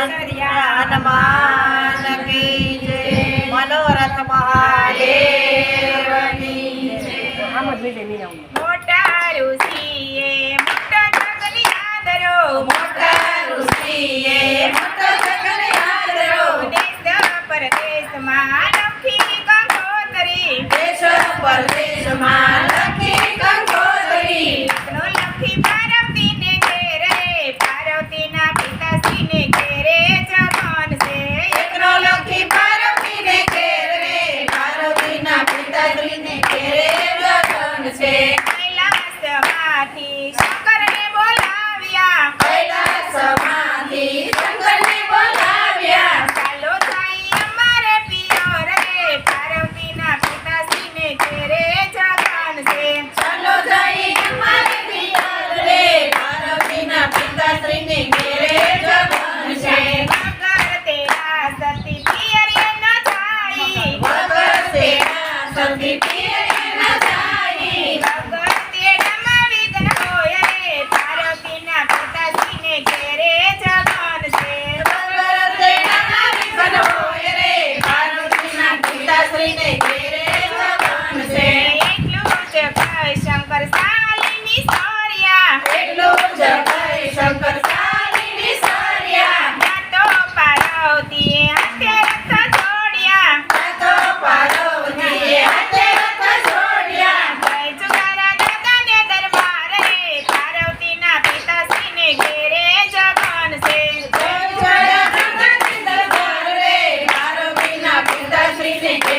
હનુમાન કી જય મનોરથ મહાદેવની લખી કંકોતરી દેશ લખી કંકોતરી લખી પાર્વતીને ઘેરે પાર્વતીના It is the bonus pick. Thank you.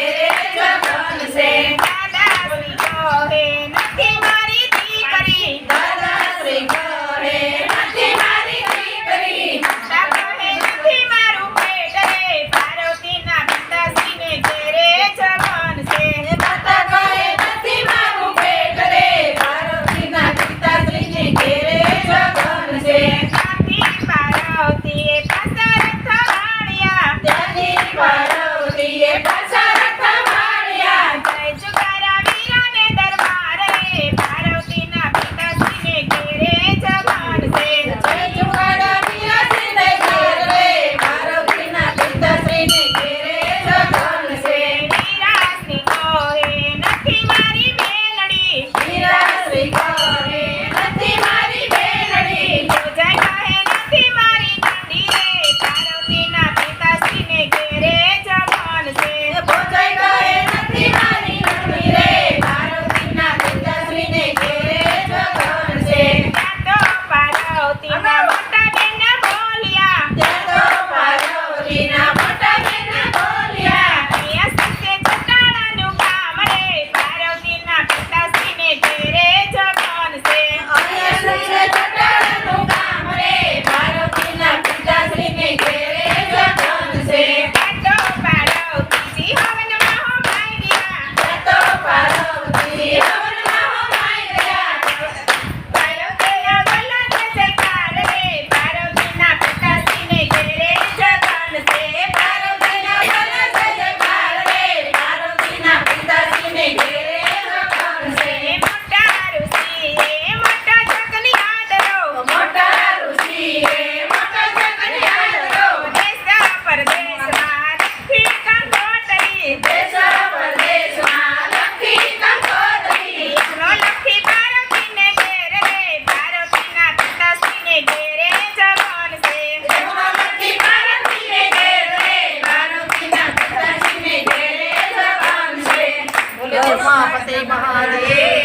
उमापते Mahadev.